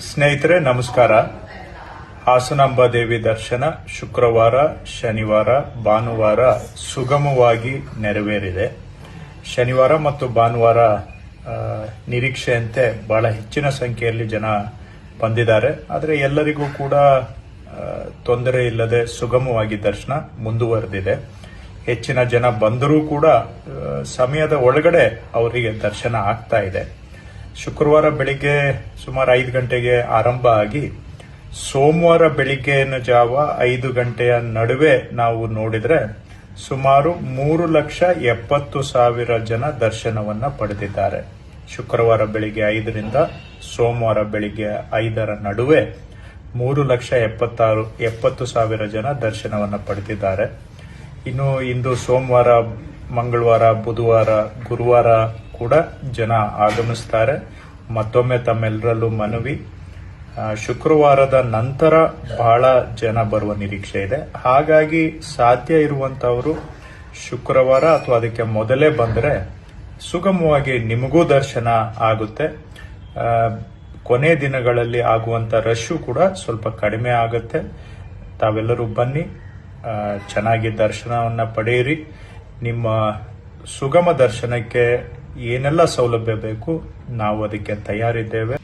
ಸ್ನೇಹಿತರೆ, ನಮಸ್ಕಾರ. ಹಾಸನಾಂಬ ದೇವಿ ದರ್ಶನ ಶುಕ್ರವಾರ, ಶನಿವಾರ, ಭಾನುವಾರ ಸುಗಮವಾಗಿ ನೆರವೇರಿದೆ. ಶನಿವಾರ ಮತ್ತು ಭಾನುವಾರ ನಿರೀಕ್ಷೆಯಂತೆ ಬಹಳ ಹೆಚ್ಚಿನ ಸಂಖ್ಯೆಯಲ್ಲಿ ಜನ ಬಂದಿದ್ದಾರೆ. ಆದರೆ ಎಲ್ಲರಿಗೂ ಕೂಡ ತೊಂದರೆ ಇಲ್ಲದೆ ಸುಗಮವಾಗಿ ದರ್ಶನ ಮುಂದುವರೆದಿದೆ. ಹೆಚ್ಚಿನ ಜನ ಬಂದರೂ ಕೂಡ ಸಮಯದ ಒಳಗಡೆ ಅವರಿಗೆ ದರ್ಶನ ಆಗ್ತಾ ಇದೆ. ಶುಕ್ರವಾರ ಬೆಳಿಗ್ಗೆ ಸುಮಾರು ಐದು ಗಂಟೆಗೆ ಆರಂಭ ಆಗಿ ಸೋಮವಾರ ಬೆಳಿಗ್ಗೆನ ಜಾವ ಐದು ಗಂಟೆಯ ನಡುವೆ ನಾವು ನೋಡಿದರೆ ಸುಮಾರು ಮೂರು ಲಕ್ಷ ಎಪ್ಪತ್ತು ಸಾವಿರ ಜನ ದರ್ಶನವನ್ನ ಪಡೆದಿದ್ದಾರೆ. ಶುಕ್ರವಾರ ಬೆಳಿಗ್ಗೆ ಐದರಿಂದ ಸೋಮವಾರ ಬೆಳಿಗ್ಗೆ ಐದರ ನಡುವೆ ಮೂರು ಲಕ್ಷ ಎಪ್ಪತ್ತಾರು, ಎಪ್ಪತ್ತು ಸಾವಿರ ಜನ ದರ್ಶನವನ್ನ ಪಡೆದಿದ್ದಾರೆ. ಇನ್ನು ಇಂದು ಸೋಮವಾರ, ಮಂಗಳವಾರ, ಬುಧವಾರ, ಗುರುವಾರ ಕೂಡ ಜನ ಆಗಮಿಸ್ತಾರೆ. ಮತ್ತೊಮ್ಮೆ ತಮ್ಮೆಲ್ಲರಲ್ಲೂ ಮನವಿ. ಶುಕ್ರವಾರದ ನಂತರ ಬಹಳ ಜನ ಬರುವ ನಿರೀಕ್ಷೆ ಇದೆ. ಹಾಗಾಗಿ ಸಾಧ್ಯ ಇರುವಂತವರು ಶುಕ್ರವಾರ ಅಥವಾ ಅದಕ್ಕೆ ಮೊದಲೇ ಬಂದರೆ ಸುಗಮವಾಗಿ ನಿಮಗೂ ದರ್ಶನ ಆಗುತ್ತೆ. ಕೊನೆ ದಿನಗಳಲ್ಲಿ ಆಗುವಂತ ರಶ್ಶು ಕೂಡ ಸ್ವಲ್ಪ ಕಡಿಮೆ ಆಗುತ್ತೆ. ತಾವೆಲ್ಲರೂ ಬನ್ನಿ. ಚೆನ್ನಾಗಿ ದರ್ಶನವನ್ನ ಪಡೆಯಿರಿ. ನಿಮ್ಮ ಸುಗಮ ದರ್ಶನಕ್ಕೆ ಏನೆಲ್ಲ ಸೌಲಭ್ಯ ಬೇಕು ನಾವು ಅದಕ್ಕೆ ತಯಾರಿದ್ದೇವೆ.